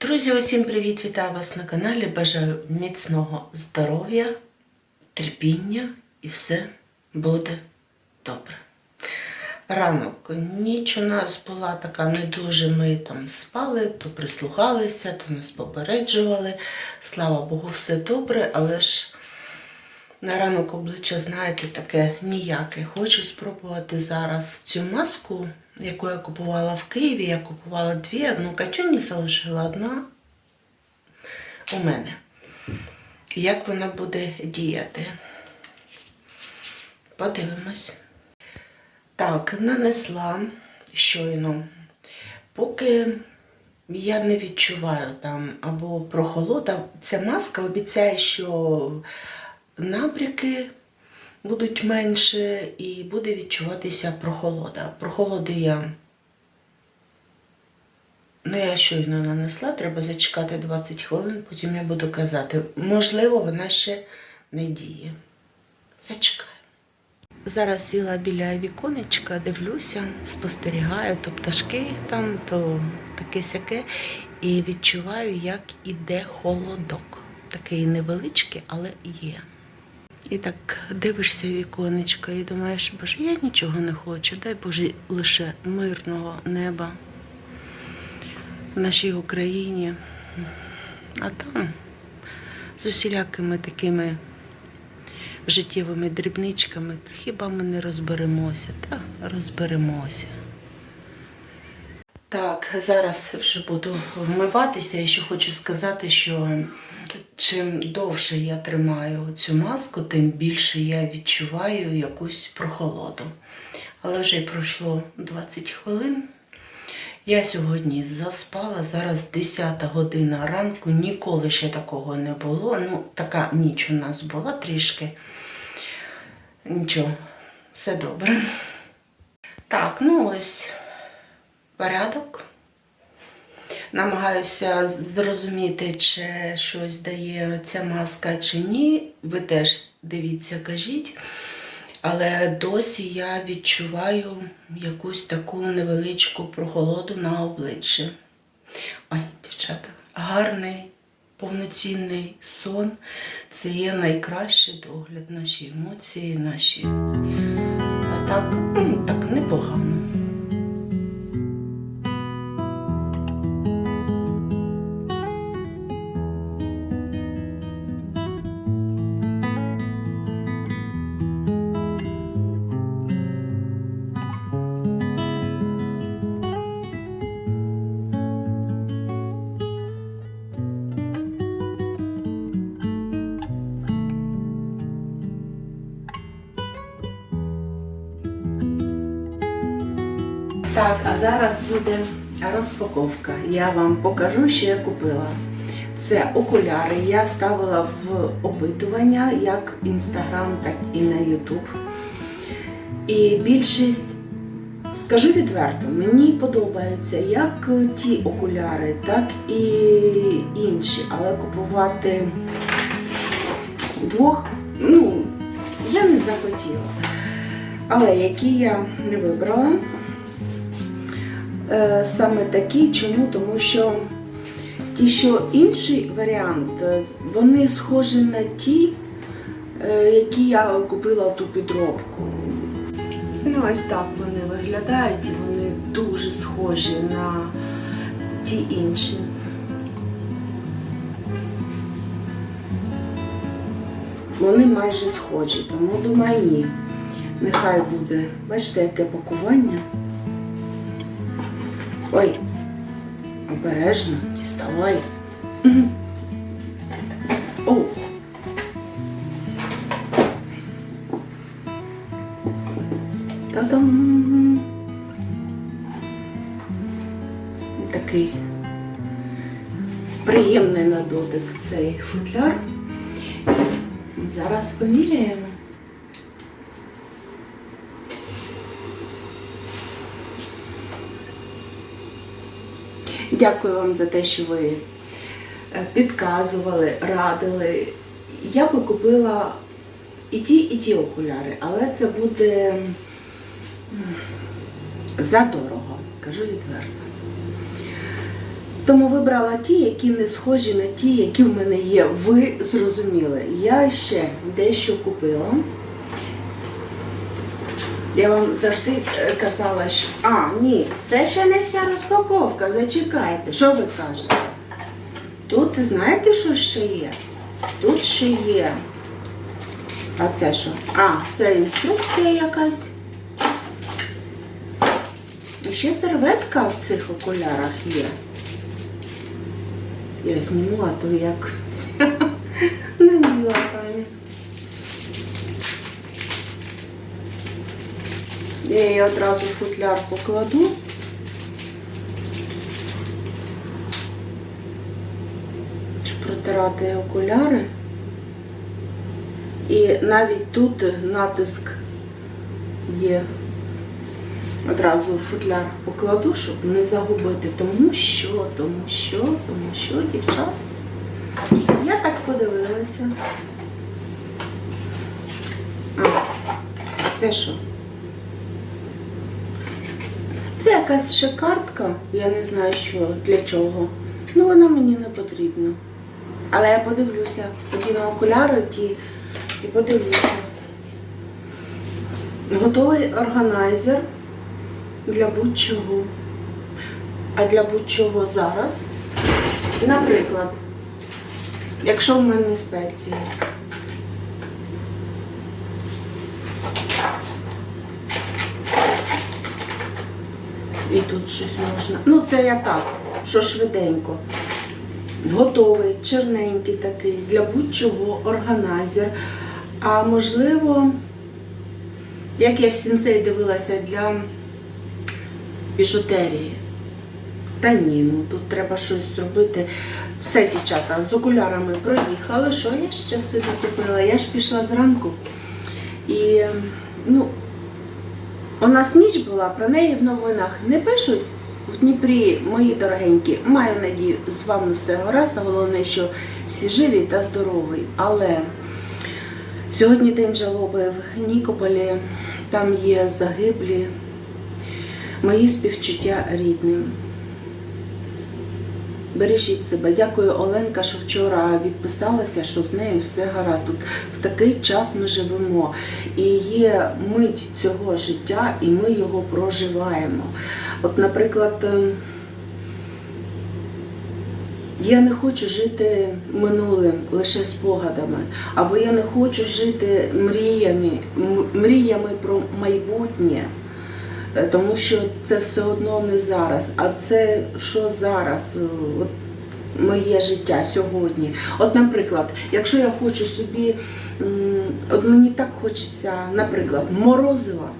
Друзі, усім привіт! Вітаю вас на каналі. Бажаю міцного здоров'я, терпіння і все буде добре. Ранок ніч у нас була така не дуже. Ми там спали, то прислухалися, то нас попереджували. Слава Богу, все добре, але ж на ранок обличчя, знаєте, таке ніяке. Хочу спробувати зараз цю маску, яку я купувала в Києві. Я купувала дві, одну Катюні залишила одна у мене. Як вона буде діяти? Подивимось. Так, нанесла щойно. Поки я не відчуваю там або прохолода, ця маска обіцяє, що набряки будуть менше і буде відчуватися прохолода. Прохолоди я ну, я щойно нанесла, треба зачекати 20 хвилин, потім я буду казати. Можливо, вона ще не діє. Зачекаю. Зараз сіла біля віконечка, дивлюся, спостерігаю, то пташки там, то таке сяке, і відчуваю, як іде холодок. Такий невеличкий, але є. І так дивишся в віконечко і думаєш, боже, я нічого не хочу, дай Боже лише мирного неба в нашій Україні. А там з усілякими такими життєвими дрібничками, та хіба ми не розберемося? Та розберемося. Так, зараз вже буду вмиватися. І ще хочу сказати, що чим довше я тримаю цю маску, тим більше я відчуваю якусь прохолоду. Але вже й пройшло 20 хвилин. Я сьогодні заспала, зараз 10 година ранку, ніколи ще такого не було. Ну, така ніч у нас була трішки. Нічого, все добре. Так, ну ось порядок. Намагаюся зрозуміти, чи щось дає ця маска чи ні. Ви теж дивіться, кажіть. Але досі я відчуваю якусь таку невеличку прохолоду на обличчі. Ой, дівчата, гарний, повноцінний сон це є найкращий догляд, наші емоції, наші. А так, ну, так непогано. Так, а зараз буде розпаковка. Я вам покажу, що я купила. Це окуляри. Я ставила в опитування як Інстаграм, так і на Ютуб. І більшість, скажу відверто, мені подобаються як ті окуляри, так і інші. Але купувати двох, ну, я не захотіла. Але які я не вибрала, саме такі. Чому? Тому що ті, що інший варіант, е, вони схожі на ті, е, які я купила ту підробку. Ну, ось так вони виглядають і вони дуже схожі на ті інші. Вони майже схожі, тому думаю, ні. Нехай буде. Бачите, яке пакування. Ой, обережно, діставай. О. Та-дам! Такий приємний на дотик цей футляр. Зараз поміряємо. Дякую вам за те, що ви е, підказували, радили. Я би купила і ті, і ті окуляри, але це буде задорого, кажу відверто. Тому вибрала ті, які не схожі на ті, які в мене є. Ви зрозуміли. Я ще дещо купила. Я вам завжди е, казала, що. А, ні, це ще не вся розпаковка. Зачекайте, що ви кажете? Тут знаєте, що ще є? Тут ще є. А це що? А, це інструкція якась. І ще серветка в цих окулярах є. Я зніму, а то як не діла пані. Я її одразу в футляр покладу. Щоб протирати окуляри. І навіть тут натиск є. Одразу в футляр покладу, щоб не загубити. Тому що, тому що, тому що, дівчат. Я так подивилася. А, це що? Це якась ще картка, я не знаю, що для чого. Ну, вона мені не потрібна. Але я подивлюся. Тоді на окуляри ті і подивлюся. Готовий органайзер для будь-чого. А для будь-чого зараз. Наприклад, якщо в мене спеції. І тут щось можна. Ну, це я так, що швиденько. Готовий, черненький такий, для будь-чого органайзер. А можливо, як я в сінцей дивилася для біжутерії. Та ні, ну тут треба щось зробити. Все, дівчата, з окулярами проїхали. Що я ще собі купила? Я ж пішла зранку. І, ну, у нас ніч була, про неї в новинах не пишуть. В Дніпрі, мої дорогенькі, маю надію, з вами все гаразд. Головне, що всі живі та здорові. Але сьогодні день жалоби в Нікополі, там є загиблі. Мої співчуття рідним. Бережіть себе. Дякую, Оленка, що вчора відписалася, що з нею все гаразд. Тут в такий час ми живемо. І є мить цього життя, і ми його проживаємо. От, наприклад, ем, я не хочу жити минулим лише спогадами, або я не хочу жити мріями, мріями про майбутнє. Е, тому що це все одно не зараз. А це що зараз? Е, От моє життя сьогодні. От, наприклад, якщо я хочу собі, от мені так хочеться, наприклад, морозива.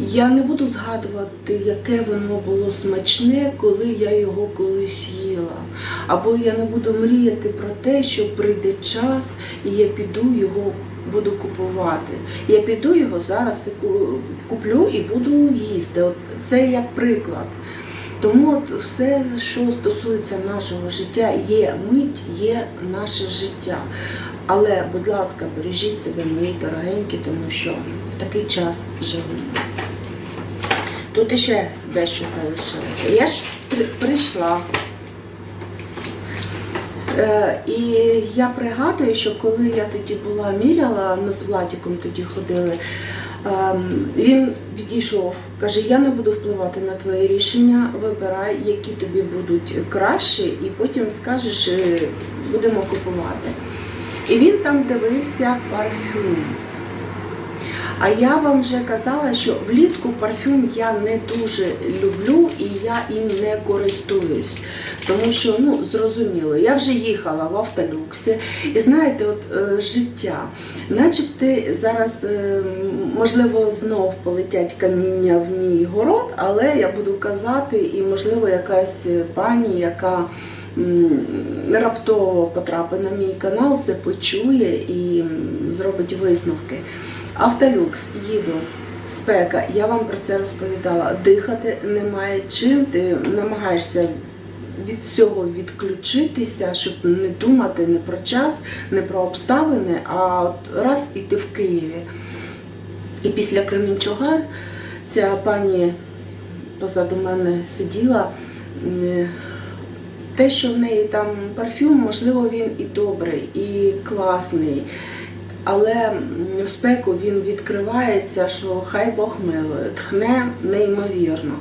Я не буду згадувати, яке воно було смачне, коли я його колись їла. Або я не буду мріяти про те, що прийде час, і я піду його буду купувати. Я піду його зараз куплю і буду їсти. От це як приклад. Тому от все, що стосується нашого життя, є мить, є наше життя. Але, будь ласка, бережіть себе, мої дорогенькі, тому що в такий час живемо. Тут іще дещо залишилося. Я ж при- прийшла. Е, і я пригадую, що коли я тоді була міряла, ми з Владіком тоді ходили, ем, він відійшов, каже, я не буду впливати на твоє рішення, вибирай, які тобі будуть краще, і потім скажеш, е, будемо купувати. І він там дивився парфюм. А я вам вже казала, що влітку парфюм я не дуже люблю і я їм не користуюсь. Тому що, ну, зрозуміло, я вже їхала в автолюксі, і знаєте, от е, життя, начебто зараз, е, можливо, знов полетять каміння в мій город, але я буду казати, і, можливо, якась пані, яка раптово потрапить на мій канал, це почує і зробить висновки. Автолюкс, їду, спека, я вам про це розповідала. Дихати немає чим, ти намагаєшся від всього відключитися, щоб не думати не про час, не про обставини, а от раз і ти в Києві. І після Кременчуга ця пані позаду мене сиділа. те, що в неї там парфюм, можливо, він і добрий, і класний. Але в спеку він відкривається, що хай Бог милує, тхне неймовірно.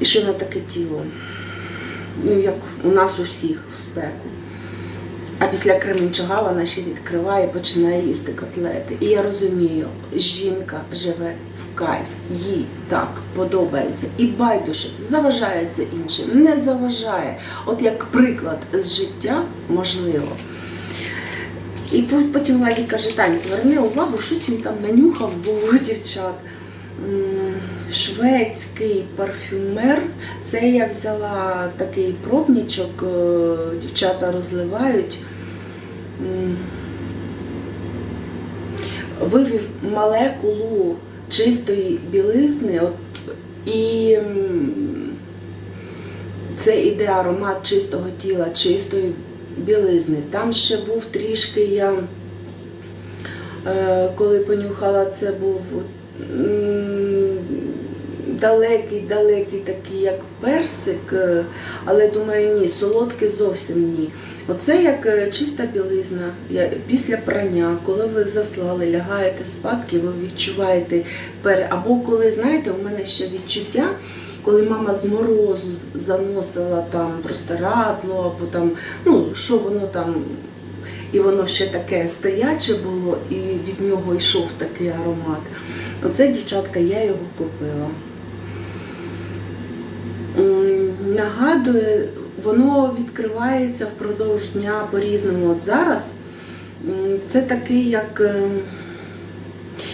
І ще на таке тіло. Ну, як у нас у всіх в спеку. А після Кременчуга вона ще відкриває і починає їсти котлети. І я розумію, жінка живе в кайф, їй так подобається. І байдуже заважає це іншим, не заважає. От як приклад з життя можливо. І потім Ладі каже, Тань, зверни увагу, щось він там нанюхав, був у дівчат. Шведський парфюмер. Це я взяла такий пробничок, е, дівчата розливають. Вивів молекулу чистої білизни, от, і це іде аромат чистого тіла, чистої білизни. Там ще був трішки я, е, коли понюхала, це був далекий, далекий такий, як персик, е, але думаю, ні, солодкий зовсім ні. Оце як е, чиста білизна після прання, коли ви заслали, лягаєте спадки, ви відчуваєте пере. Або коли, знаєте, у мене ще відчуття, коли мама з морозу заносила там простирадло, або там, ну, що воно там, і воно ще таке стояче було, і від нього йшов такий аромат. Оце, дівчатка, я його купила. Нагадує, воно відкривається впродовж дня по-різному. От зараз це такий, як е,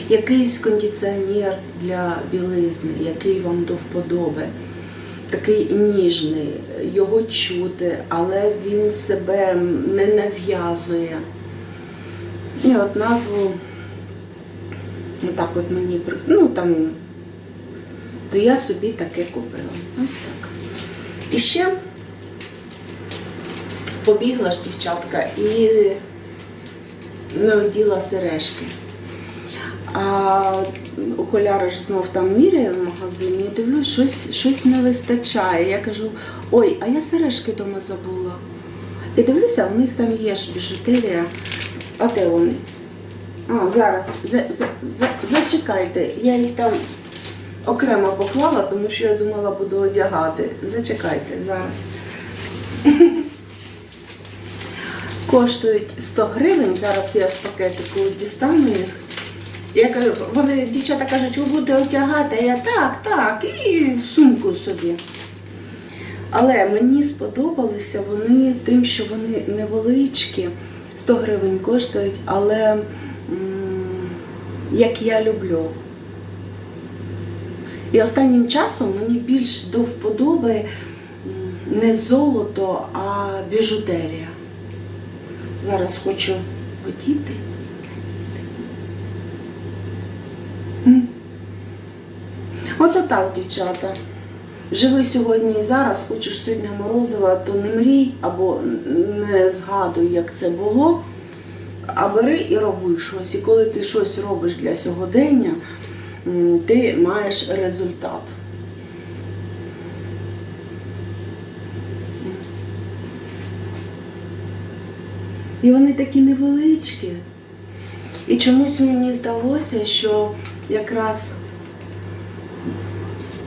якийсь кондиціонер для білизни, який вам до вподоби. Такий ніжний, його чути, але він себе не нав'язує. І от назву отак от мені ну там, то я собі таке купила. Ось так. І ще побігла ж дівчатка і не сережки. А окуляри ж знов там міряю в магазині і дивлюсь, щось, щось не вистачає. Я кажу, ой, а я сережки вдома забула. І дивлюся, у них там є ж біжутерія. А де вони? А, зараз. За, за, за, зачекайте, я їх там окремо поклала, тому що я думала, буду одягати. Зачекайте зараз. Коштують 100 гривень. Зараз я з пакетику дістану їх. Я кажу, вони дівчата кажуть, ви будете одягати, а я так, так, і в сумку собі. Але мені сподобалися вони тим, що вони невеличкі, 100 гривень коштують, але як я люблю. І останнім часом мені більш до вподоби не золото, а біжутерія. Зараз хочу одіти. От отак, дівчата. Живи сьогодні і зараз, хочеш сьогодні морозива, то не мрій або не згадуй, як це було, а бери і роби щось. І коли ти щось робиш для сьогодення, ти маєш результат. І вони такі невеличкі. І чомусь мені здалося, що якраз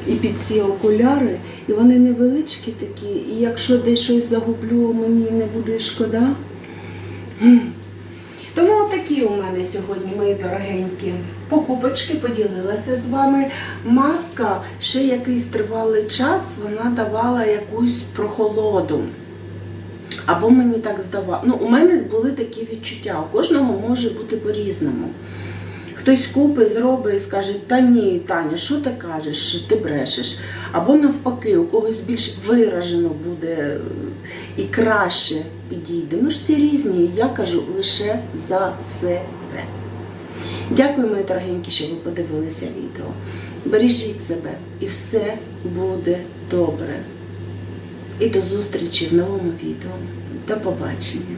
і під ці окуляри, і вони невеличкі такі, і якщо десь щось загублю, мені не буде шкода. Тому такі у мене сьогодні, мої дорогенькі, покупочки поділилася з вами. Маска ще якийсь тривалий час вона давала якусь прохолоду. Або мені так здавалося. Ну, у мене були такі відчуття. У кожного може бути по-різному. Хтось купить, зробить і скаже, та ні, Таня, що ти кажеш, ти брешеш. Або навпаки, у когось більш виражено буде е, і краще підійде. Ми ж всі різні, я кажу лише за себе. Дякую, мої дорогенькі, що ви подивилися відео. Бережіть себе і все буде добре. І до зустрічі в новому відео. До побачення.